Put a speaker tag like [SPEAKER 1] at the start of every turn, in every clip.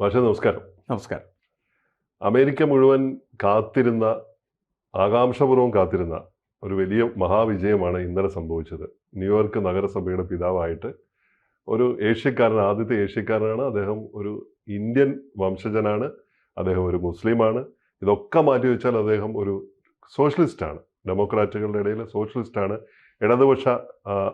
[SPEAKER 1] മാഷെ നമസ്കാരം.
[SPEAKER 2] നമസ്കാരം.
[SPEAKER 1] അമേരിക്ക മുഴുവൻ കാത്തിരുന്ന ആകാംക്ഷപൂർവം കാത്തിരുന്ന ഒരു വലിയ മഹാവിജയമാണ് ഇന്നലെ സംഭവിച്ചത്. ന്യൂയോർക്ക് നഗരസഭയുടെ പിതാവായിട്ട് ഒരു ഏഷ്യക്കാരൻ ആദ്യത്തെ ഏഷ്യക്കാരനാണ്. അദ്ദേഹം ഒരു ഇന്ത്യൻ വംശജനാണ്. അദ്ദേഹം ഒരു മുസ്ലിമാണ്. ഇതൊക്കെ മാറ്റി വെച്ചാൽ അദ്ദേഹം ഒരു സോഷ്യലിസ്റ്റാണ്. ഡെമോക്രാറ്റുകളുടെ ഇടയിൽ സോഷ്യലിസ്റ്റാണ്. ഇടതുപക്ഷ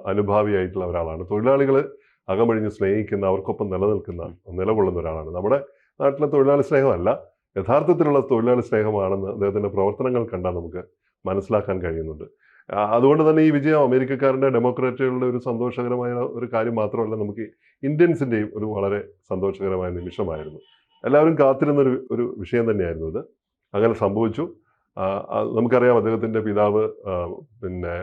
[SPEAKER 1] അനുഭാവിയായിട്ടുള്ള ഒരാളാണ്. തൊഴിലാളികൾ അകമഴിഞ്ഞ് സ്നേഹിക്കുന്ന അവർക്കൊപ്പം നിലനിൽക്കുന്ന നിലകൊള്ളുന്ന ഒരാളാണ്. നമ്മുടെ നാട്ടിലെ തൊഴിലാളി സ്നേഹമല്ല. യഥാർത്ഥത്തിലുള്ള തൊഴിലാളി സ്നേഹമാണെന്ന് അദ്ദേഹത്തിന്റെ പ്രവർത്തനങ്ങൾ കണ്ടാൽ നമുക്ക് മനസ്സിലാക്കാൻ കഴിയുന്നുണ്ട്. അതുകൊണ്ട് തന്നെ ഈ വിജയം അമേരിക്കക്കാരുടെ ഡെമോക്രാറ്റുകളുടെ ഒരു സന്തോഷകരമായ ഒരു കാര്യം മാത്രമല്ല നമുക്ക് ഇന്ത്യൻസിന്റെയും ഒരു വളരെ സന്തോഷകരമായ നിമിഷമായിരുന്നു. എല്ലാവരും കാത്തിരുന്ന ഒരു വിഷയം തന്നെയായിരുന്നു ഇത്. അങ്ങനെ സംഭവിച്ചു. നമുക്കറിയാം അദ്ദേഹത്തിന്റെ പിതാവ് പിന്നെ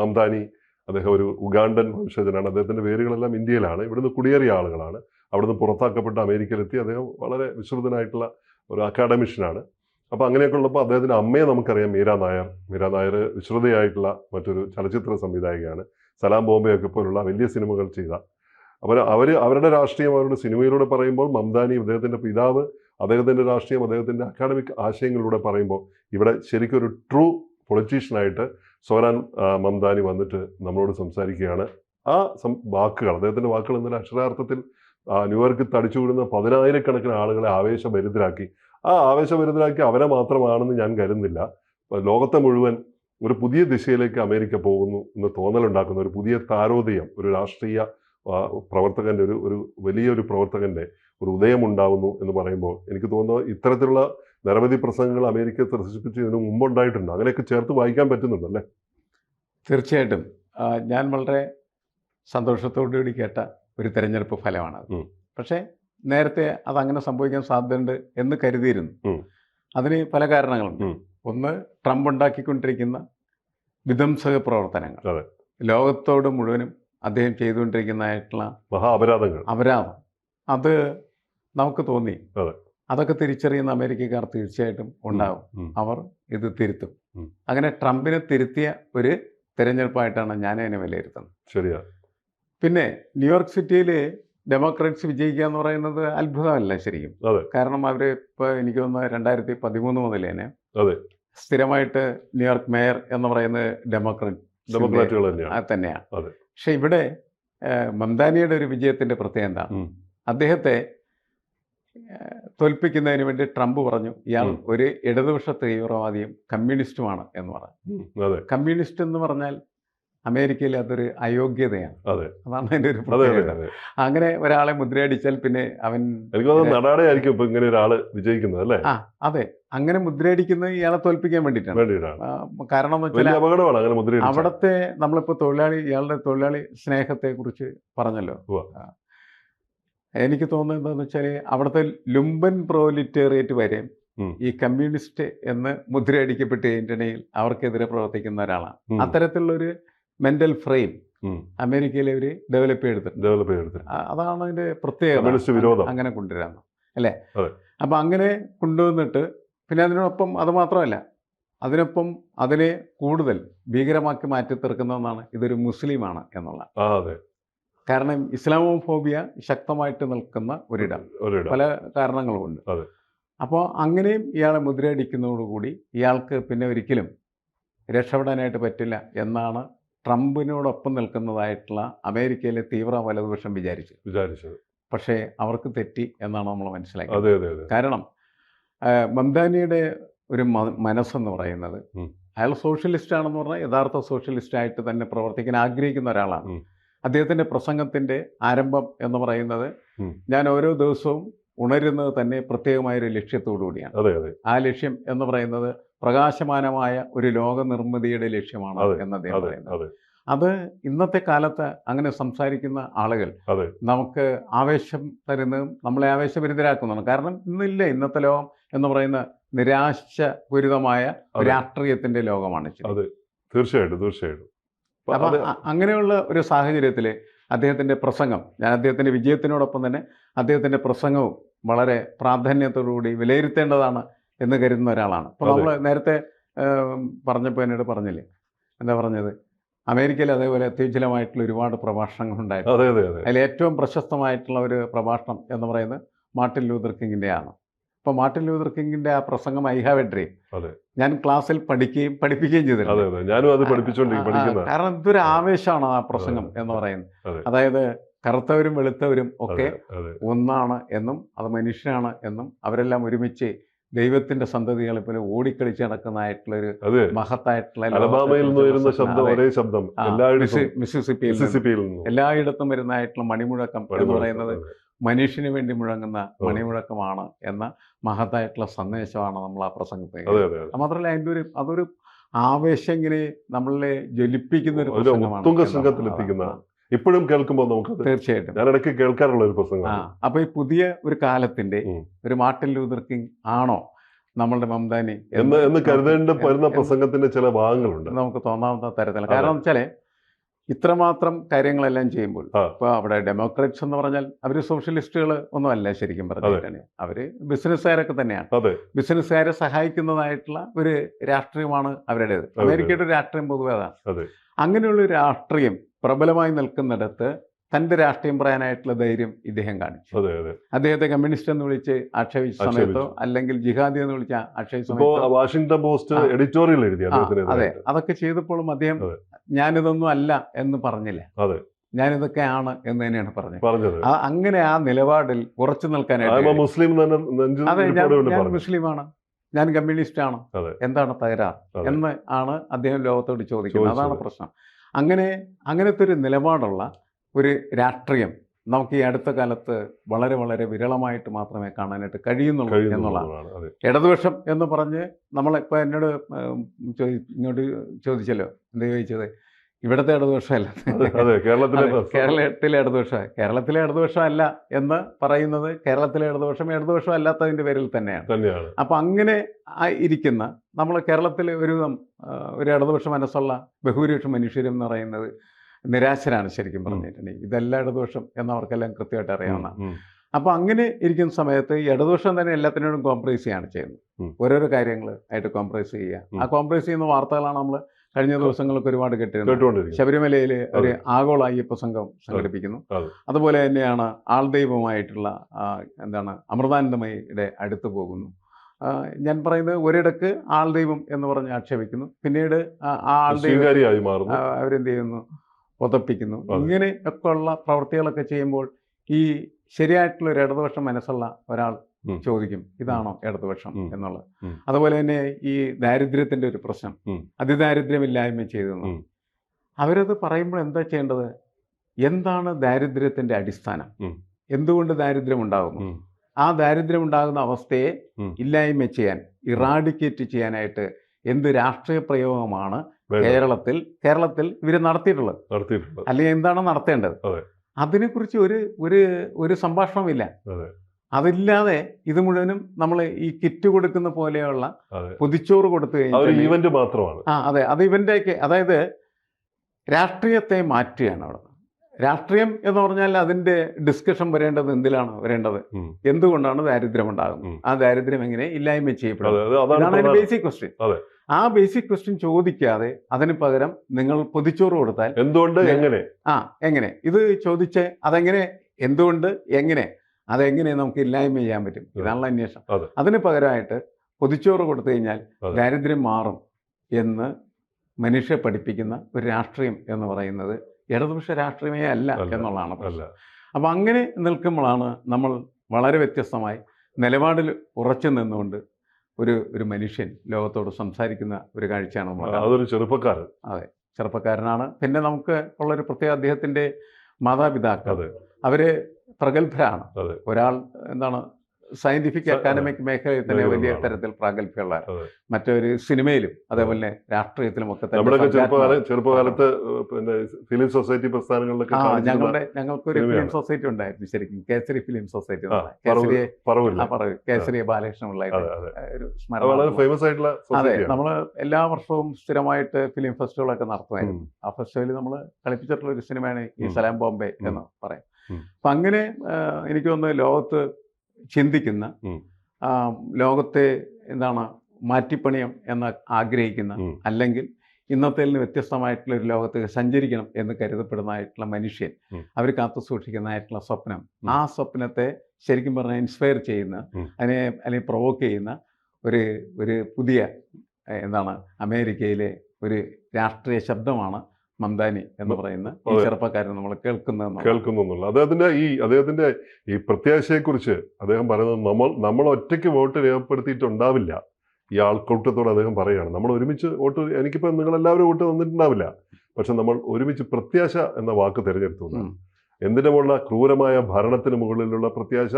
[SPEAKER 1] മംതാനി അദ്ദേഹം ഒരു ഉഗാണ്ടൻ വംശജനാണ് അദ്ദേഹത്തിന്റെ പേരുകളെല്ലാം ഇന്ത്യയിലാണ്. ഇവിടുന്ന് കുടിയേറിയ ആളുകളാണ്. അവിടുന്ന് പുറത്താക്കപ്പെട്ട് അമേരിക്കയിലെത്തി. അദ്ദേഹം വളരെ വിശ്രുതനായിട്ടുള്ള ഒരു അക്കാഡമിഷ്യനാണ്. അപ്പോൾ അങ്ങനെയൊക്കെ ഉള്ളപ്പോൾ അദ്ദേഹത്തിന്റെ അമ്മയെ നമുക്കറിയാം. മീര നായർ. മീര നായർ വിശ്രുതയായിട്ടുള്ള മറ്റൊരു ചലച്ചിത്ര സംവിധായികയാണ്. സലാം ബോംബെ ഒക്കെ പോലുള്ള വലിയ സിനിമകൾ ചെയ്ത. അപ്പോൾ അവർ അവരുടെ രാഷ്ട്രീയം അവരുടെ സിനിമയിലൂടെ പറയുമ്പോൾ മംദാനി അദ്ദേഹത്തിന്റെ പിതാവ് അദ്ദേഹത്തിന്റെ രാഷ്ട്രീയം അദ്ദേഹത്തിന്റെ അക്കാഡമിക് ആശയങ്ങളിലൂടെ പറയുമ്പോൾ ഇവിടെ ശരിക്കും ഒരു ട്രൂ പൊളിറ്റീഷ്യനായിട്ട് സോരാൻ ആ, മംദാനി വന്നിട്ട് നമ്മളോട് സംസാരിക്കുകയാണ്. ആ സം വാക്കുകൾ അദ്ദേഹത്തിന്റെ വാക്കുകൾ ഇന്നലെ അക്ഷരാർത്ഥത്തിൽ ന്യൂയോർക്കിൽ തടിച്ചുകൂടുന്ന പതിനായിരക്കണക്കിന് ആളുകളെ ആവേശഭരിതരാക്കി. ആ ആവേശഭരിതരാക്കി അവരെ മാത്രമാണെന്ന് ഞാൻ കരുതുന്നില്ല. ലോകത്തെ മുഴുവൻ ഒരു പുതിയ ദിശയിലേക്ക് അമേരിക്ക പോകുന്നു എന്ന് തോന്നലുണ്ടാക്കുന്ന ഒരു പുതിയ താരോദയം ഒരു രാഷ്ട്രീയ പ്രവർത്തകന്റെ ഒരു ഒരു വലിയൊരു പ്രവർത്തകന്റെ ഒരു ഉദയം ഉണ്ടാവുന്നു എന്ന് പറയുമ്പോൾ എനിക്ക് തോന്നുന്നു ഇത്തരത്തിലുള്ള നിരവധി പ്രസംഗങ്ങൾ അമേരിക്ക പ്രദർശിപ്പിച്ച് ഇതിനു മുമ്പുണ്ടായിട്ടുണ്ട്. അങ്ങനെയൊക്കെ ചേർത്ത് വായിക്കാൻ പറ്റുന്നുണ്ട് അല്ലേ
[SPEAKER 2] തീർച്ചയായിട്ടും ഞാൻ വളരെ സന്തോഷത്തോടുകൂടി കേട്ട ഒരു തെരഞ്ഞെടുപ്പ് ഫലമാണ് പക്ഷേ നേരത്തെ അതങ്ങനെ സംഭവിക്കാൻ സാധ്യതയുണ്ട് എന്ന് കരുതിയിരുന്നു. അതിന് പല കാരണങ്ങളുണ്ട്. ഒന്ന് ട്രംപ് ഉണ്ടാക്കിക്കൊണ്ടിരിക്കുന്ന വിധ്വംസക പ്രവർത്തനങ്ങൾ.
[SPEAKER 1] അതെ.
[SPEAKER 2] ലോകത്തോട് മുഴുവനും അദ്ദേഹം ചെയ്തുകൊണ്ടിരിക്കുന്നതായിട്ടുള്ള
[SPEAKER 1] മഹാ അപരാധങ്ങൾ.
[SPEAKER 2] അപരാധം. അത് നമുക്ക് തോന്നി. അതൊക്കെ തിരിച്ചറിയുന്ന അമേരിക്കക്കാർ തീർച്ചയായിട്ടും ഉണ്ടാവും. അവർ ഇത് തിരുത്തും. അങ്ങനെ ട്രംപിനെ തിരുത്തിയ ഒരു തെരഞ്ഞെടുപ്പായിട്ടാണ് ഞാൻ അതിനെ വിലയിരുത്തുന്നത്.
[SPEAKER 1] ശരിയാ.
[SPEAKER 2] പിന്നെ ന്യൂയോർക്ക് സിറ്റിയിൽ ഡെമോക്രാറ്റ്സ് വിജയിക്കുക എന്ന് പറയുന്നത് അത്ഭുതമല്ല ശരിക്കും. കാരണം അവർ ഇപ്പോൾ എനിക്ക് തോന്നുന്നു രണ്ടായിരത്തി പതിമൂന്ന് മുതൽ തന്നെ. സ്ഥിരമായിട്ട് ന്യൂയോർക്ക് മേയർ എന്ന് പറയുന്നത് ഡെമോക്രാറ്റ്
[SPEAKER 1] ഡെമോക്രാറ്റുകൾ തന്നെയാണ്.
[SPEAKER 2] പക്ഷെ ഇവിടെ മന്ദാനിയുടെ മംദാനിയുടെ ഒരു വിജയത്തിന്റെ പ്രത്യേകത അദ്ദേഹത്തെ തോൽപ്പിക്കുന്നതിന് വേണ്ടി ട്രംപ് പറഞ്ഞു ഇയാൾ ഒരു ഇടതുപക്ഷ തീവ്രവാദിയും കമ്മ്യൂണിസ്റ്റുമാണ് എന്ന് പറഞ്ഞു. കമ്മ്യൂണിസ്റ്റ് എന്ന് പറഞ്ഞാൽ അമേരിക്കയിൽ അതൊരു അയോഗ്യതയാണ്.
[SPEAKER 1] അതെ.
[SPEAKER 2] അതാണ് അതിന്റെ ഒരു പ്രത്യേകത. അങ്ങനെ ഒരാളെ മുദ്രയടിച്ചാൽ പിന്നെ അവൻ
[SPEAKER 1] നടാടെയായിരിക്കും ഇപ്പൊ ഇങ്ങനെ ഒരാൾ വിജയിക്കുന്നത് അല്ലേ?
[SPEAKER 2] ആ അതെ. അങ്ങനെ മുദ്രയടിക്കുന്നത് ഇയാളെ തോൽപ്പിക്കാൻ വേണ്ടിയിട്ടാണ്. കാരണം അവിടുത്തെ നമ്മളിപ്പോ തൊഴിലാളി ഇയാളുടെ തൊഴിലാളി സ്നേഹത്തെ കുറിച്ച് പറഞ്ഞല്ലോ. എനിക്ക് തോന്നുന്നത് എന്താന്ന് വെച്ചാൽ അവിടുത്തെ ലുംബൻ പ്രോലിറ്റേറിയറ്റ് വരെ ഈ കമ്മ്യൂണിസ്റ്റ് എന്ന് മുദ്രയടിക്കപ്പെട്ട് കഴിഞ്ഞിട്ടുണ്ടെങ്കിൽ അവർക്കെതിരെ പ്രവർത്തിക്കുന്ന ഒരാളാണ്. അത്തരത്തിലുള്ളൊരു മെന്റൽ ഫ്രെയിം അമേരിക്കയിൽ അവർ ഡെവലപ്പ് ചെയ്തെടുത്തിട്ടുണ്ട്
[SPEAKER 1] ഡെവലപ്പ് ചെയ്തെടുത്ത്
[SPEAKER 2] അതാണ് അതിന്റെ പ്രത്യേകത.
[SPEAKER 1] വിരോധം.
[SPEAKER 2] അങ്ങനെ കൊണ്ടുവരാന്ന് അല്ലേ. അപ്പൊ അങ്ങനെ കൊണ്ടുവന്നിട്ട് പിന്നെ അതിനോടൊപ്പം അത് മാത്രമല്ല അതിനൊപ്പം അതിനെ കൂടുതൽ ഭീകരമാക്കി മാറ്റി തീർക്കുന്നതെന്നാണ് ഇതൊരു മുസ്ലിമാണ് എന്നുള്ള കാരണം ഇസ്ലാമോഫോബിയ ശക്തമായിട്ട് നിൽക്കുന്ന ഒരിടം. പല കാരണങ്ങളുമുണ്ട്.
[SPEAKER 1] ഉണ്ട്
[SPEAKER 2] അപ്പോൾ അങ്ങനെയും ഇയാളെ മുദ്രയടിക്കുന്നതോടുകൂടി ഇയാൾക്ക് പിന്നെ ഒരിക്കലും രക്ഷപ്പെടാനായിട്ട് പറ്റില്ല എന്നാണ് ട്രംപിനോടൊപ്പം നിൽക്കുന്നതായിട്ടുള്ള അമേരിക്കയിലെ തീവ്ര വലതുപക്ഷം വിചാരിച്ചു
[SPEAKER 1] വിചാരിച്ചത്.
[SPEAKER 2] പക്ഷേ അവർക്ക് തെറ്റി എന്നാണ് നമ്മൾ മനസ്സിലാക്കിയത്.
[SPEAKER 1] അതെ അതെ അതെ.
[SPEAKER 2] കാരണം മന്ദാനിയുടെ മംദാനിയുടെ ഒരു മനസ്സെന്ന് പറയുന്നത് അയാൾ സോഷ്യലിസ്റ്റ് ആണെന്ന് പറഞ്ഞാൽ യഥാർത്ഥ സോഷ്യലിസ്റ്റ് ആയിട്ട് തന്നെ പ്രവർത്തിക്കാൻ ആഗ്രഹിക്കുന്ന ഒരാളാണ്.
[SPEAKER 1] ഉം.
[SPEAKER 2] പ്രസംഗത്തിന്റെ പ്രസംഗത്തിന്റെ ആരംഭം എന്ന് പറയുന്നത് ഞാൻ ഓരോ ദിവസവും ഉണരുന്നത് തന്നെ പ്രത്യേകമായൊരു ലക്ഷ്യത്തോടു കൂടിയാണ്.
[SPEAKER 1] അതെ അതെ.
[SPEAKER 2] ആ ലക്ഷ്യം എന്ന് പറയുന്നത് പ്രകാശമാനമായ ഒരു ലോക നിർമ്മിതിയുടെ ലക്ഷ്യമാണ് എന്ന് അദ്ദേഹം
[SPEAKER 1] അതെ
[SPEAKER 2] പറയുന്നത്.
[SPEAKER 1] അതെ.
[SPEAKER 2] ഇന്നത്തെ കാലത്ത് അങ്ങനെ സംസാരിക്കുന്ന ആളുകൾ നമുക്ക് ആവേശം തരുന്നതും നമ്മളെ ആവേശഭരിതരാക്കുന്നതാണ് കാരണം ഇന്നില്ല ഇന്നത്തെ ലോകം എന്ന് പറയുന്ന നിരാശപൂരിതമായ. രാഷ്ട്രീയത്തിന്റെ ലോകമാണ്
[SPEAKER 1] അത്. തീർച്ചയായിട്ടും തീർച്ചയായിട്ടും. അപ്പൊ
[SPEAKER 2] അങ്ങനെയുള്ള ഒരു സാഹചര്യത്തിൽ അദ്ദേഹത്തിന്റെ പ്രസംഗം ഞാൻ അദ്ദേഹത്തിന്റെ വിജയത്തിനോടൊപ്പം തന്നെ അദ്ദേഹത്തിന്റെ പ്രസംഗവും വളരെ പ്രാധാന്യത്തോടുകൂടി വിലയിരുത്തേണ്ടതാണ് എന്ന് കരുതുന്ന ഒരാളാണ്. അപ്പോൾ നമ്മൾ നേരത്തെ പറഞ്ഞപ്പോൾ എന്നോട് പറഞ്ഞില്ലേ? എന്താ പറഞ്ഞത്? അമേരിക്കയിൽ അതേപോലെ അത്യുജ്വലമായിട്ടുള്ള ഒരുപാട് പ്രഭാഷണങ്ങൾ ഉണ്ടായിരുന്നു
[SPEAKER 1] അതെ അതെ അതെ.
[SPEAKER 2] അതിൽ ഏറ്റവും പ്രശസ്തമായിട്ടുള്ള ഒരു പ്രഭാഷണം എന്ന് പറയുന്നത് മാർട്ടിൻ ലൂതർ കിങ്ങിന്റെ അപ്പോൾ മാർട്ടിൻ ലൂതർ കിങ്ങിന്റെ ആ പ്രസംഗം ഐ ഹാവ് എ ഡ്രീം. ഞാൻ ക്ലാസ്സിൽ പഠിക്കുകയും പഠിപ്പിക്കുകയും ചെയ്തിട്ടുണ്ട്.
[SPEAKER 1] ഞാനും അത്
[SPEAKER 2] കാരണം ഇതൊരു ആവേശമാണ് ആ പ്രസംഗം എന്ന് പറയുന്നത്. അതായത് കറുത്തവരും വെളുത്തവരും ഒക്കെ ഒന്നാണ് എന്നും അത് മനുഷ്യനാണ് എന്നും അവരെല്ലാം ഒരുമിച്ച് ദൈവത്തിന്റെ സന്തതികളെ പോലെ ഓടിക്കളിച്ച് നടക്കുന്നതായിട്ടുള്ള ഒരു
[SPEAKER 1] അതെ.
[SPEAKER 2] മഹത്തായിട്ടുള്ള
[SPEAKER 1] അലബാമയിൽ നിന്ന് വരുന്ന ശബ്ദം. ഒരേ ശബ്ദം.
[SPEAKER 2] മിസിസിപ്പിയിൽ എല്ലായിടത്തും വരുന്നതായിട്ടുള്ള മണിമുഴക്കം എന്ന് പറയുന്നത്. മനുഷ്യന് വേണ്ടി മുഴങ്ങുന്ന. മണിമുഴക്കമാണ് എന്ന മഹത്തായിട്ടുള്ള സന്ദേശമാണ് നമ്മൾ ആ
[SPEAKER 1] പ്രസംഗത്തെ.
[SPEAKER 2] മാത്രമല്ല അതിന്റെ ഒരു അതൊരു ആവേശം ഇങ്ങനെ നമ്മളെ ജ്വലിപ്പിക്കുന്ന ഒരു പ്രസംഗമാണ്
[SPEAKER 1] ഉത്തുംഗ ഇപ്പോഴും കേൾക്കുമ്പോൾ നമുക്ക്
[SPEAKER 2] തീർച്ചയായിട്ടും.
[SPEAKER 1] ഞാൻ ഇടയ്ക്ക് കേൾക്കാറുള്ള ഒരു പ്രസംഗം
[SPEAKER 2] അപ്പൊ ഈ പുതിയ ഒരു കാലത്തിന്റെ ഒരു മാർട്ടിൻ ലൂതർ കിങ് ആണോ നമ്മളുടെ മംദാനി
[SPEAKER 1] എന്ന് എന്ന് കരുതേണ്ട
[SPEAKER 2] പരുന്ന
[SPEAKER 1] വരുന്ന പ്രസംഗത്തിന്റെ ചില ഭാഗങ്ങളുണ്ട്.
[SPEAKER 2] നമുക്ക് തോന്നാവുന്ന തരത്തിൽ കാരണം വെച്ചാൽ ഇത്രമാത്രം കാര്യങ്ങളെല്ലാം ചെയ്യുമ്പോൾ. ഇപ്പൊ അവിടെ ഡെമോക്രാറ്റ്സ് എന്ന് പറഞ്ഞാൽ അവർ സോഷ്യലിസ്റ്റുകൾ ഒന്നും അല്ല ശരിക്കും പറഞ്ഞിട്ടാണ് അവർ ബിസിനസ്സുകാരൊക്കെ തന്നെയാണ്. ബിസിനസ്സുകാരെ സഹായിക്കുന്നതായിട്ടുള്ള ഒരു രാഷ്ട്രീയമാണ് അവരുടേത്. അമേരിക്കയുടെ രാഷ്ട്രീയം
[SPEAKER 1] പൊതുവേതാണ്.
[SPEAKER 2] അങ്ങനെയുള്ള രാഷ്ട്രീയം പ്രബലമായി നിൽക്കുന്നിടത്ത് തന്റെ രാഷ്ട്രീയം പറയാനായിട്ടുള്ള ധൈര്യം ഇദ്ദേഹം കാണിച്ചു.
[SPEAKER 1] അതെ അതെ.
[SPEAKER 2] അദ്ദേഹത്തെ കമ്മ്യൂണിസ്റ്റ് എന്ന് വിളിച്ച് ആക്ഷേപിച്ച സമയത്തോ അല്ലെങ്കിൽ ജിഹാദി എന്ന് വിളിച്ച ആക്ഷേപിച്ച
[SPEAKER 1] വാഷിംഗ്ടൺ പോസ്റ്റ് എഡിറ്റോറിയൽ എഴുതി
[SPEAKER 2] അതെ. അതൊക്കെ ചെയ്തപ്പോഴും അദ്ദേഹം. ഞാനിതൊന്നും അല്ല എന്ന് പറഞ്ഞില്ല?
[SPEAKER 1] അതെ.
[SPEAKER 2] ഞാനിതൊക്കെ ആണ് എന്ന് തന്നെയാണ് പറഞ്ഞത്.
[SPEAKER 1] പറഞ്ഞത്.
[SPEAKER 2] അങ്ങനെ ആ നിലപാടിൽ ഉറച്ചു നിൽക്കാനായിട്ട്
[SPEAKER 1] മുസ്ലിം
[SPEAKER 2] അതെ ഞാൻ മുസ്ലിമാണ്. ഞാൻ കമ്മ്യൂണിസ്റ്റ് ആണ്. എന്താണ് തകരാർ. എന്ന് ആണ് അദ്ദേഹം ലോകത്തോട് ചോദിക്കുന്നത്. അതാണ് പ്രശ്നം. അങ്ങനെ അങ്ങനത്തെ ഒരു നിലപാടുള്ള ഒരു രാഷ്ട്രീയം നമുക്ക് ഈ അടുത്ത കാലത്ത് വളരെ വളരെ വിരളമായിട്ട് മാത്രമേ കാണാനായിട്ട് കഴിയുന്നുള്ളൂ
[SPEAKER 1] കഴിയുന്നു
[SPEAKER 2] എന്നുള്ളതാണ്. ഇടതുപക്ഷം എന്ന് പറഞ്ഞ് നമ്മളിപ്പോൾ എന്നോട് ഉം, ഇങ്ങോട്ട് ചോദിച്ചല്ലോ എന്താ ചോദിച്ചത്? ഇവിടുത്തെ ഇടതുപക്ഷമല്ല
[SPEAKER 1] കേരളത്തിലെ
[SPEAKER 2] ഇടതുപക്ഷം കേരളത്തിലെ ഇടതുപക്ഷം അല്ല എന്ന് പറയുന്നത് കേരളത്തിലെ ഇടതുപക്ഷം ഇടതുപക്ഷം അല്ലാത്തതിന്റെ പേരിൽ തന്നെയാണ്. അപ്പം അങ്ങനെ ഇരിക്കുന്ന നമ്മൾ കേരളത്തിലെ ഒരു ഒരു ഇടതുപക്ഷ മനസ്സുള്ള ബഹുഭൂരിപക്ഷം മനുഷ്യരും എന്ന് പറയുന്നത് നിരാശരാണ് ശരിക്കും പറഞ്ഞിട്ടുണ്ടെങ്കിൽ. ഇതെല്ലാം ഇടതുപക്ഷം എന്നവർക്കെല്ലാം കൃത്യമായിട്ട് അറിയാവുന്ന. അപ്പോൾ അങ്ങനെ ഇരിക്കുന്ന സമയത്ത് ഇടതുപക്ഷം തന്നെ എല്ലാത്തിനോടും കോംപ്രമൈസ് ചെയ്യാണ് ചെയ്യുന്നത്. ഓരോരോ കാര്യങ്ങൾ ആയിട്ട് കോംപ്രമൈസ് ചെയ്യുക. ആ കോംപ്രമൈസ് ചെയ്യുന്ന വാർത്തകളാണ് നമ്മൾ കഴിഞ്ഞ ദിവസങ്ങളൊക്കെ ഒരുപാട് കേട്ടിരുന്നത്. ശബരിമലയിൽ ഒരു. ആഗോള അയ്യപ്പ സംഘം സംഘടിപ്പിക്കുന്നു. അതുപോലെ തന്നെയാണ് ആൾദൈവമായിട്ടുള്ള എന്താണ് അമൃതാനന്ദമയുടെ അടുത്ത് പോകുന്നു. ഞാൻ പറയുന്നത് ഒരിടക്ക് ആൾദൈവം എന്ന് പറഞ്ഞ് ആക്ഷേപിക്കുന്നു. പിന്നീട് ആ ആൾദൈവം അവരെന്ത് ചെയ്യുന്നു? പുതപ്പിക്കുന്നു ഇങ്ങനെ ഒക്കെ ഉള്ള പ്രവൃത്തികളൊക്കെ ചെയ്യുമ്പോൾ ഈ ശരിയായിട്ടുള്ള ഒരു ഇടതുപക്ഷം മനസ്സുള്ള ഒരാൾ ചോദിക്കും ഇതാണോ ഇടതുപക്ഷം എന്നുള്ളത്. അതുപോലെ തന്നെ ഈ ദാരിദ്ര്യത്തിന്റെ ഒരു പ്രശ്നം അതിദാരിദ്ര്യമില്ലായ്മ ചെയ്തെന്ന്. അവരത് പറയുമ്പോൾ എന്താ ചെയ്യേണ്ടത്? എന്താണ് ദാരിദ്ര്യത്തിന്റെ അടിസ്ഥാനം? എന്തുകൊണ്ട് ദാരിദ്ര്യം ഉണ്ടാകുന്നു? ആ ദാരിദ്ര്യം ഉണ്ടാകുന്ന അവസ്ഥയെ. ഇല്ലായ്മ ചെയ്യാൻ ഇറാഡിക്കേറ്റ് ചെയ്യാനായിട്ട് എന്ത് രാഷ്ട്രീയ പ്രയോഗമാണ്. കേരളത്തിൽ കേരളത്തിൽ ഇവർ നടത്തിയിട്ടുള്ളത്.
[SPEAKER 1] നടത്തിയിട്ടുള്ളത്.
[SPEAKER 2] അല്ലെങ്കിൽ എന്താണ് നടത്തേണ്ടത്?
[SPEAKER 1] അതെ.
[SPEAKER 2] അതിനെക്കുറിച്ച് ഒരു ഒരു ഒരു സംഭാഷണമില്ല
[SPEAKER 1] അതെ.
[SPEAKER 2] അതില്ലാതെ ഇത് മുഴുവനും നമ്മൾ ഈ കിറ്റ് കൊടുക്കുന്ന പോലെയുള്ള. പൊതിച്ചോറ് കൊടുത്തു കഴിഞ്ഞാൽ
[SPEAKER 1] ഈവന്റ് മാത്രമാണ്.
[SPEAKER 2] ആ അതെ. അത് ഇവന്റേക്ക് അതായത് രാഷ്ട്രീയത്തെ മാറ്റുകയാണ് അവിടെ. രാഷ്ട്രീയം എന്ന് പറഞ്ഞാൽ അതിന്റെ ഡിസ്കഷൻ വരേണ്ടത് എന്തിലാണ് വരേണ്ടത്. എന്തുകൊണ്ടാണ് ദാരിദ്ര്യം ഉണ്ടാകുന്നത്? ആ ദാരിദ്ര്യം എങ്ങനെ ഇല്ലായ്മ
[SPEAKER 1] ചെയ്യപ്പെടുന്നത്? അതാണ്.
[SPEAKER 2] Basic question. ആ ബേസിക് ക്വസ്റ്റ്യൻ ചോദിക്കാതെ അതിന് പകരം നിങ്ങൾ പൊതിച്ചോറ് കൊടുത്താൽ
[SPEAKER 1] എന്തുകൊണ്ട്? എങ്ങനെ?
[SPEAKER 2] ആ എങ്ങനെ? ഇത് ചോദിച്ച് അതെങ്ങനെ? എന്തുകൊണ്ട്? എങ്ങനെ? അതെങ്ങനെ നമുക്ക് ഇല്ലായ്മ ചെയ്യാൻ പറ്റും? ഇതാണല്ലോ അന്വേഷണം.
[SPEAKER 1] അതെ.
[SPEAKER 2] അതിന് പകരമായിട്ട് പൊതിച്ചോറ് കൊടുത്തു കഴിഞ്ഞാൽ ദാരിദ്ര്യം മാറും എന്ന് മനുഷ്യ പഠിപ്പിക്കുന്ന ഒരു രാഷ്ട്രീയം എന്ന് പറയുന്നത് ഇടതുപക്ഷ രാഷ്ട്രീയമേ അല്ല. എന്നുള്ളതാണ് അപ്പം അങ്ങനെ നിൽക്കുമ്പോഴാണ് നമ്മൾ വളരെ വ്യത്യസ്തമായി നിലപാടിൽ ഉറച്ചു നിന്നുകൊണ്ട് ഒരു ഒരു മനുഷ്യൻ ലോകത്തോട് സംസാരിക്കുന്ന ഒരു കാഴ്ചയാണ് നമ്മൾ.
[SPEAKER 1] അതൊരു ചെറുപ്പക്കാരൻ. അതെ.
[SPEAKER 2] ചെറുപ്പക്കാരനാണ്. പിന്നെ നമുക്ക് ഉള്ളൊരു പ്രത്യേക അദ്ദേഹത്തിന്റെ മാതാപിതാക്കൾ. അവർ പ്രഗത്ഭരാണ്. ഒരാൾ എന്താണ് സയന്റിഫിക് അക്കാഡമിക് മേഖലയിൽ തന്നെ വലിയ തരത്തിൽ പ്രാഗൽഭ്യമുള്ള മറ്റൊരു സിനിമയിലും അതേപോലെ രാഷ്ട്രീയത്തിലും ഒക്കെ തന്നെ
[SPEAKER 1] ചെറുപ്പകാലത്ത് പിന്നെ ഫിലിം സൊസൈറ്റി പ്രസ്ഥാനങ്ങളിലൊക്കെ
[SPEAKER 2] ഞങ്ങളുടെ ഞങ്ങൾക്കൊരു ഫിലിം സൊസൈറ്റി ഉണ്ടായിരുന്നു ശരിക്കും. കേസരി ഫിലിം സൊസൈറ്റി കേസരി ബാലകൃഷ്ണ പിള്ളയുടെ
[SPEAKER 1] അതെ അതെ.
[SPEAKER 2] ഒരു
[SPEAKER 1] അത് വളരെ ഫേമസ് ആയിട്ടുള്ള
[SPEAKER 2] അതെ നമ്മൾ എല്ലാ വർഷവും സ്ഥിരമായിട്ട് ഫിലിം ഫെസ്റ്റിവലൊക്കെ നടത്തുമായിരുന്നു. ആ ഫെസ്റ്റിവലിൽ നമ്മൾ കളിപ്പിച്ചിട്ടുള്ള ഒരു സിനിമയാണ് ഈ സലാം ബോംബെ എന്ന് പറയാം. അപ്പൊ അങ്ങനെ എനിക്ക് തോന്നുന്നു ലോകത്ത് ചിന്തിക്കുന്ന ലോകത്തെ എന്താണ് മാറ്റിപ്പണിയം എന്ന് ആഗ്രഹിക്കുന്ന അല്ലെങ്കിൽ ഇന്നത്തെ നിന്ന് വ്യത്യസ്തമായിട്ടുള്ള ഒരു ലോകത്ത് സഞ്ചരിക്കണം എന്ന് കരുതപ്പെടുന്നതായിട്ടുള്ള മനുഷ്യൻ. അവർ കാത്തു സൂക്ഷിക്കുന്നതായിട്ടുള്ള സ്വപ്നം. ആ സ്വപ്നത്തെ ശരിക്കും പറഞ്ഞാൽ ഇൻസ്പയർ ചെയ്യുന്ന അതിനെ അല്ലെങ്കിൽ പ്രൊവോക്ക് ചെയ്യുന്ന ഒരു ഒരു പുതിയ എന്താണ് അമേരിക്കയിലെ ഒരു രാഷ്ട്രീയ ശബ്ദമാണ് മംദാനി എന്ന് പറയുന്ന ഈ. ചെറുപ്പക്കാരൻ നമ്മൾ കേൾക്കുന്ന
[SPEAKER 1] കേൾക്കുന്നു എന്നുള്ള അദ്ദേഹത്തിന്റെ ഈ അദ്ദേഹത്തിന്റെ ഈ പ്രത്യാശയെക്കുറിച്ച് അദ്ദേഹം പറയുന്നത് നമ്മൾ നമ്മൾ ഒറ്റയ്ക്ക് വോട്ട് രേഖപ്പെടുത്തിയിട്ടുണ്ടാവില്ല. ഈ ആൾക്കൂട്ടത്തോട് അദ്ദേഹം പറയുകയാണ്. നമ്മൾ ഒരുമിച്ച് വോട്ട് എനിക്കിപ്പോൾ നിങ്ങൾ എല്ലാവരും വോട്ട് തന്നിട്ടുണ്ടാവില്ല. പക്ഷെ നമ്മൾ ഒരുമിച്ച് പ്രത്യാശ എന്ന വാക്ക് തിരഞ്ഞെടുത്തു എന്തിനു എന്തിനുമുള്ള ക്രൂരമായ ഭരണത്തിന് മുകളിലുള്ള പ്രത്യാശ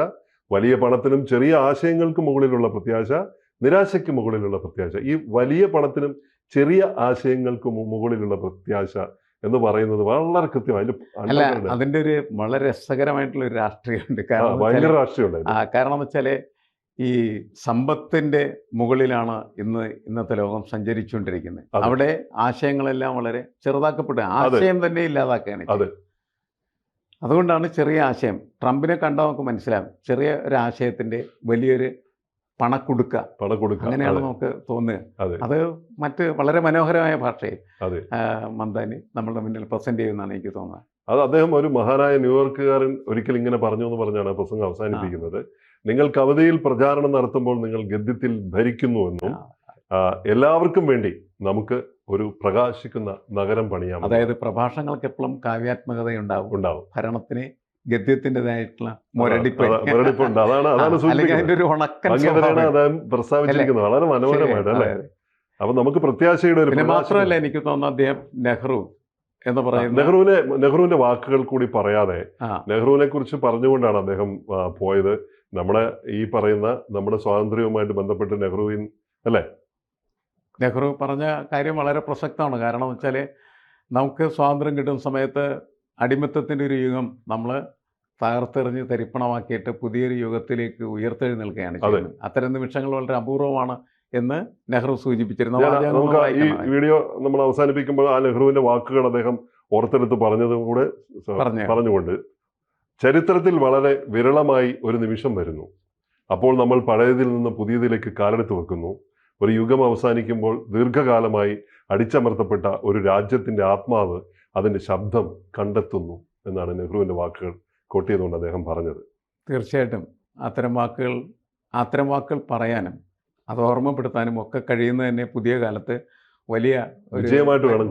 [SPEAKER 1] വലിയ പണത്തിനും ചെറിയ ആശയങ്ങൾക്ക് മുകളിലുള്ള പ്രത്യാശ നിരാശയ്ക്ക് മുകളിലുള്ള പ്രത്യാശ. ഈ വലിയ പണത്തിനും ചെറിയ ആശയങ്ങൾക്ക് മുകളിലുള്ള പ്രത്യാശ എന്ന് പറയുന്നത് വളരെ കൃത്യം അതിന്റെ
[SPEAKER 2] അല്ല അതിന്റെ ഒരു വളരെ രസകരമായിട്ടുള്ള ഒരു രാഷ്ട്രീയമുണ്ട്. കാരണം ആ കാരണം എന്ന് വെച്ചാൽ ഈ സമ്പത്തിന്റെ മുകളിലാണ് ഇന്ന് ഇന്നത്തെ ലോകം സഞ്ചരിച്ചുകൊണ്ടിരിക്കുന്നത്. അവിടെ ആശയങ്ങളെല്ലാം വളരെ ചെറുതാക്കപ്പെട്ടു. ആശയം തന്നെ ഇല്ലാതാക്കുകയാണ്
[SPEAKER 1] അതെ.
[SPEAKER 2] അതുകൊണ്ടാണ് ചെറിയ ആശയം. ട്രംപിനെ കണ്ടാൽ നമുക്ക് മനസ്സിലാവും ചെറിയ ഒരു ആശയത്തിന്റെ വലിയൊരു പണക്കുടുക്ക.
[SPEAKER 1] പണം കൊടുക്കുക
[SPEAKER 2] അങ്ങനെയാണ് നമുക്ക് തോന്നുക.
[SPEAKER 1] അതെ.
[SPEAKER 2] അത് മറ്റ് വളരെ മനോഹരമായ ഭാഷയിൽ
[SPEAKER 1] അതെ.
[SPEAKER 2] മന്ദാനി നമ്മളുടെ മുന്നിൽ പ്രസന്റ് ചെയ്യുമെന്നാണ് എനിക്ക് തോന്നുന്നത്.
[SPEAKER 1] അത് അദ്ദേഹം ഒരു മഹാനായ ന്യൂയോർക്കുകാരൻ ഒരിക്കൽ ഇങ്ങനെ പറഞ്ഞു എന്ന് പറഞ്ഞാണ് പ്രസംഗം അവസാനിപ്പിക്കുന്നത്. നിങ്ങൾ കവിതയിൽ പ്രചാരണം നടത്തുമ്പോൾ നിങ്ങൾ ഗദ്യത്തിൽ ഭരിക്കുന്നുവെന്നും എല്ലാവർക്കും വേണ്ടി നമുക്ക് ഒരു പ്രകാശിക്കുന്ന നഗരം പണിയാം
[SPEAKER 2] അതായത് പ്രഭാഷണങ്ങൾക്ക് എപ്പോഴും കാവ്യാത്മകതയുണ്ടാവും.
[SPEAKER 1] ഉണ്ടാവും.
[SPEAKER 2] ഭരണത്തിന് ഗദ്യത്തിന്റെതായിട്ടുള്ള മുരടിപ്പ്.
[SPEAKER 1] അതാ, മുരടിപ്പുണ്ട്. അതാണ് അതാണ്
[SPEAKER 2] അല്ലെങ്കിൽ അതിന്റെ ഒരു ഉണക്കൻ സ്വഭാവം.
[SPEAKER 1] പ്രസ്താവിച്ചിരിക്കുന്നത്. വളരെ മനോഹരമായിട്ട് അല്ലേ?
[SPEAKER 2] ശരിയാണ്.
[SPEAKER 1] അപ്പൊ നമുക്ക് പ്രത്യാശയുടെ ഒരു
[SPEAKER 2] പിന്നെ മാത്രമല്ല എനിക്ക് തോന്നുന്നു അദ്ദേഹം നെഹ്റു എന്ന് പറയുന്ന
[SPEAKER 1] നെഹ്റുവിനെ നെഹ്റുവിന്റെ വാക്കുകൾ കൂടി പറയാതെ
[SPEAKER 2] ആ.
[SPEAKER 1] നെഹ്റുവിനെ കുറിച്ച് പറഞ്ഞുകൊണ്ടാണ് അദ്ദേഹം ആ, പോയത്. നമ്മുടെ ഈ പറയുന്ന നമ്മുടെ സ്വാതന്ത്ര്യവുമായിട്ട് ബന്ധപ്പെട്ട് നെഹ്റുവിൻ
[SPEAKER 2] നെഹ്റു പറഞ്ഞ കാര്യം വളരെ പ്രസക്തമാണ്. കാരണം വെച്ചാൽ നമുക്ക് സ്വാതന്ത്ര്യം കിട്ടുന്ന സമയത്ത് അടിമത്തത്തിന്റെ ഒരു യുഗം നമ്മൾ തകർത്തെറിഞ്ഞ് തരിപ്പണമാക്കിയിട്ട് പുതിയൊരു യുഗത്തിലേക്ക് ഉയർത്തെഴുന്നേൽക്കുകയാണ്. ചെയ്യുന്നത്. അത്തരം നിമിഷങ്ങൾ വളരെ അപൂർവമാണ് എന്ന് നെഹ്റു സൂചിപ്പിച്ചിരുന്നു.
[SPEAKER 1] നമുക്ക് ഈ വീഡിയോ നമ്മൾ അവസാനിപ്പിക്കുമ്പോൾ ആ നെഹ്റുവിന്റെ വാക്കുകൾ അദ്ദേഹം ഓർത്തെടുത്ത് പറഞ്ഞതും കൂടെ
[SPEAKER 2] പറഞ്ഞു.
[SPEAKER 1] പറഞ്ഞുകൊണ്ട് ചരിത്രത്തിൽ വളരെ വിരളമായി ഒരു നിമിഷം വരുന്നു. അപ്പോൾ നമ്മൾ പഴയതിൽ നിന്ന് പുതിയതിലേക്ക് കാലെടുത്ത് വെക്കുന്നു. ഒരു യുഗം അവസാനിക്കുമ്പോൾ ദീർഘകാലമായി അടിച്ചമർത്തപ്പെട്ട ഒരു രാജ്യത്തിന്റെ ആത്മാവ് അതിന്റെ ശബ്ദം കണ്ടെത്തുന്നു എന്നാണ് നെഹ്റുവിന്റെ വാക്കുകൾ കൊട്ടിയതുകൊണ്ട് അദ്ദേഹം പറഞ്ഞത്.
[SPEAKER 2] തീർച്ചയായിട്ടും അത്തരം വാക്കുകൾ അത്തരം വാക്കുകൾ പറയാനും അത് ഓർമ്മപ്പെടുത്താനും ഒക്കെ കഴിയുന്നത് തന്നെ പുതിയ കാലത്ത് വലിയ
[SPEAKER 1] വിജയമായിട്ട് വേണം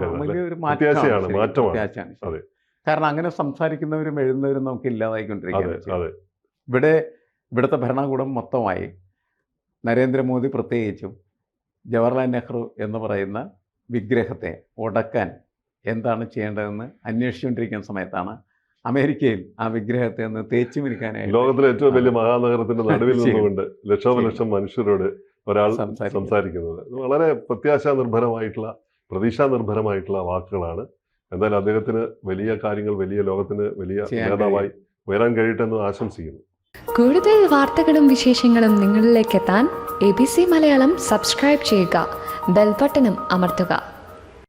[SPEAKER 2] മാറ്റമാണ്.
[SPEAKER 1] അതെ.
[SPEAKER 2] കാരണം അങ്ങനെ സംസാരിക്കുന്നവരും എഴുതുന്നവരും നമുക്ക്
[SPEAKER 1] ഇല്ലാതായിക്കൊണ്ടിരിക്കുന്നത്
[SPEAKER 2] ഇവിടെ ഇവിടുത്തെ ഭരണകൂടം മൊത്തമായി നരേന്ദ്രമോദി പ്രത്യേകിച്ചും ജവഹർലാൽ നെഹ്റു എന്ന് പറയുന്ന വിഗ്രഹത്തെ ഉടക്കാൻ എന്താണ് ചെയ്യേണ്ടതെന്ന് അന്വേഷിച്ചുകൊണ്ടിരിക്കുന്ന സമയത്താണ് അമേരിക്കയിൽ ആ വിഗ്രഹത്തെ ഒന്ന് തേച്ചു മിനിക്കാനായി
[SPEAKER 1] ലോകത്തിലെ ഏറ്റവും വലിയ മഹാനഗരത്തിന്റെ നടുവിൽ. നിന്നുകൊണ്ട് ലക്ഷോപലക്ഷം മനുഷ്യരോട് ഒരാൾ
[SPEAKER 2] സംസാരിക്കുന്നത്.
[SPEAKER 1] വളരെ പ്രത്യാശാ നിർഭരമായിട്ടുള്ള പ്രതീക്ഷാ നിർഭരമായിട്ടുള്ള വാക്കുകളാണ്. എന്തായാലും അദ്ദേഹത്തിന് വലിയ കാര്യങ്ങൾ വലിയ ലോകത്തിന് വലിയ നേതാവായി ഉയരാൻ കഴിയട്ടെ എന്ന് ആശംസിക്കുന്നു.
[SPEAKER 3] കൂടുതൽ വാർത്തകളും വിശേഷങ്ങളും നിങ്ങളിലേക്ക് എത്താൻ A B C Malayalam subscribe ചെയ്യുക. ബെൽബട്ടനും അമർത്തുക.